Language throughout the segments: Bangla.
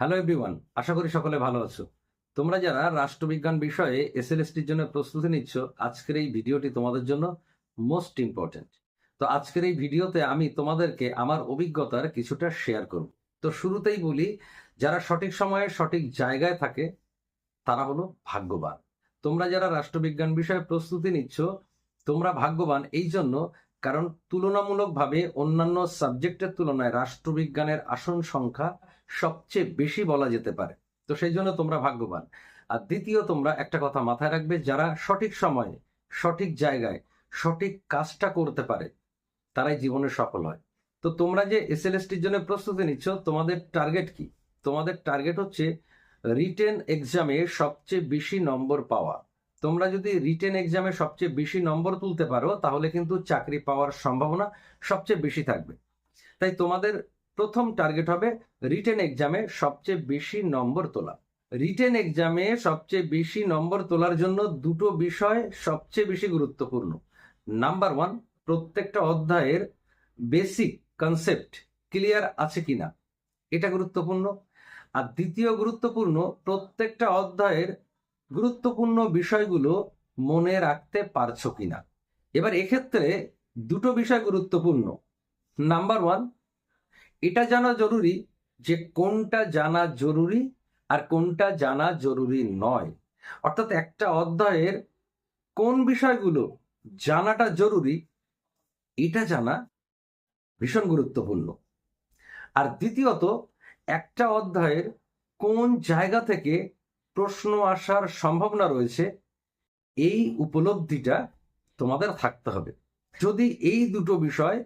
হ্যালো এভরিওয়ান আশা করি সকলে ভালো আছো। তোমরা যারা রাষ্ট্রবিজ্ঞান বিষয়ে এসএলএসটির জন্য প্রস্তুতি নিচ্ছ, আজকের এই ভিডিওটি তোমাদের জন্য মোস্ট ইম্পর্টেন্ট তো আজকের এই ভিডিওতে আমি তোমাদেরকে আমার অভিজ্ঞতার কিছুটা শেয়ার করব। তো শুরুতেই বলি, যারা সঠিক সময়ে সঠিক জায়গায় থাকে, তারা হলো ভাগ্যবান। তোমরা যারা রাষ্ট্রবিজ্ঞান বিষয়ে প্রস্তুতি নিচ্ছ, তোমরা ভাগ্যবান এই জন্য কারণ তুলনামূলকভাবে অন্যান্য সাবজেক্টের তুলনায় রাষ্ট্রবিজ্ঞানের আসন সংখ্যা সবচেয়ে বেশি বলা যেতে পারে। তো সেই জন্য তোমরা ভাগ্যবান। আর দ্বিতীয়, তোমরা একটা কথা মাথায় রাখবে, যারা সঠিক সময়ে, সঠিক জায়গায়, সঠিক কাজটা করতে পারে, তারাই জীবনে সফল হয়। তো তোমরা যে এস এসএলএসটির জন্য প্রস্তুতি নিচ্ছ, তোমাদের টার্গেট কি? তোমাদের টার্গেট হচ্ছে রিটেন এক্সামে সবচেয়ে বেশি নম্বর পাওয়া। তোমরা যদি রিটেন এক্সামে সবচেয়ে বেশি নম্বর তুলতে পারো, তাহলে কিন্তু চাকরি পাওয়ার সম্ভাবনা সবচেয়ে বেশি থাকবে। তাই তোমাদের প্রথম টার্গেট হবে রিটেন এক্সামে সবচেয়ে বেশি নম্বর তোলা। রিটেন এক্সামে সবচেয়ে বেশি নম্বর তোলার জন্য দুটো বিষয় সবচেয়ে বেশি গুরুত্বপূর্ণ। নাম্বার ওয়ান প্রত্যেকটা অধ্যায়ের বেসিক কনসেপ্ট ক্লিয়ার আছে কিনা? এটা গুরুত্বপূর্ণ। আর দ্বিতীয় গুরুত্বপূর্ণ, প্রত্যেকটা অধ্যায়ের গুরুত্বপূর্ণ বিষয়গুলো মনে রাখতে পারছ কিনা? এবার এক্ষেত্রে দুটো বিষয় গুরুত্বপূর্ণ। নাম্বার ওয়ান এটা জানা জরুরি যে কোনটা জানা জরুরি আর কোনটা জানা জরুরি নয়। অর্থাৎ একটা অধ্যায়ের কোন বিষয়গুলো জানাটা জরুরি, এটা জানা ভীষণ গুরুত্বপূর্ণ। আর দ্বিতীয়ত, একটা অধ্যায়ের কোন জায়গা থেকে প্রশ্ন আসার সম্ভাবনা রয়েছে, এই উপলব্ধিটা তোমাদের থাকতে হবে। যদি এই দুটো বিষয়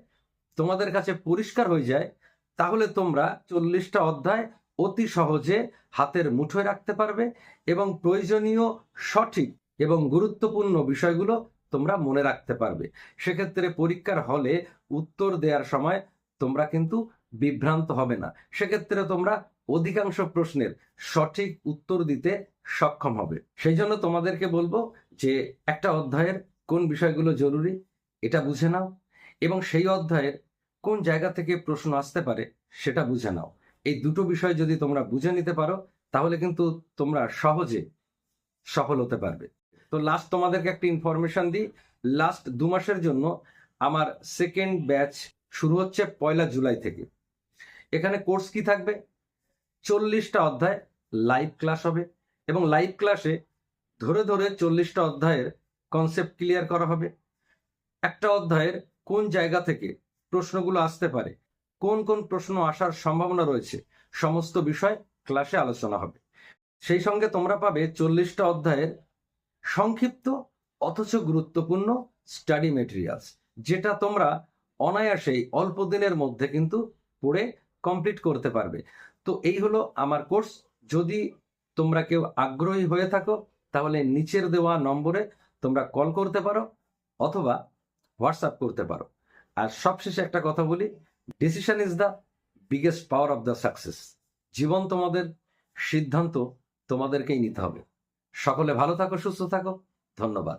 তোমাদের কাছে পরিষ্কার হয়ে যায় তাহলে তোমরা চল্লিশটা অধ্যায় অতি সহজে হাতের মুঠোয় রাখতে পারবে এবং প্রয়োজনীয় সঠিক এবং গুরুত্বপূর্ণ বিষয়গুলো তোমরা মনে রাখতে পারবে। সেক্ষেত্রে পরীক্ষার হলে উত্তর দেওয়ার সময় তোমরা কিন্তু বিভ্রান্ত হবে না। সেক্ষেত্রে তোমরা অধিকাংশ প্রশ্নের সঠিক উত্তর দিতে সক্ষম হবে। সেই জন্য তোমাদেরকে বলব যে একটা অধ্যায়ের কোন বিষয়গুলো জরুরি, এটা বুঝে নাও এবং সেই অধ্যায়ের কোন জায়গা থেকে প্রশ্ন আসতে পারে সেটা বুঝে নাও। এই দুটো বিষয় যদি তোমরা বুঝে নিতে পারো, তাহলে কিন্তু তোমরা সহজে সফল হতে পারবে। তো লাস্ট তোমাদেরকে একটা ইনফরমেশন দিই। লাস্ট দু মাসের জন্য আমার সেকেন্ড ব্যাচ শুরু হচ্ছে পয়লা জুলাই থেকে। এখানে কোর্স কি থাকবে? চল্লিশটা অধ্যায় লাইভ ক্লাস হবে এবং লাইভ ক্লাসে ধরে ধরে চল্লিশটা অধ্যায়ের কনসেপ্ট ক্লিয়ার করা হবে। একটা অধ্যায়ের কোন জায়গা থেকে প্রশ্নগুলো আসতে পারে। কোন কোন প্রশ্ন আসার সম্ভাবনা রয়েছে? সমস্ত বিষয় ক্লাসে আলোচনা হবে। সেই সঙ্গে তোমরা পাবে চল্লিশটা অধ্যায়ের সংক্ষিপ্ত অথচ গুরুত্বপূর্ণ স্টাডি মেটেরিয়ালস যেটা তোমরা অনায়াসেই অল্প দিনের মধ্যে কিন্তু পড়ে কমপ্লিট করতে পারবে। তো এই হলো আমার কোর্স যদি তোমরা কেউ আগ্রহী হয়ে থাকো, তাহলে নিচের দেওয়া নম্বরে তোমরা কল করতে পারো অথবা হোয়াটসঅ্যাপ করতে পারো। আর সবশেষে একটা কথা বলি decision is the biggest power of the success জীবন তোমাদের, সিদ্ধান্ত তোমাদেরকেই নিতে হবে। সকলে ভালো থাকো, সুস্থ থাকো। ধন্যবাদ।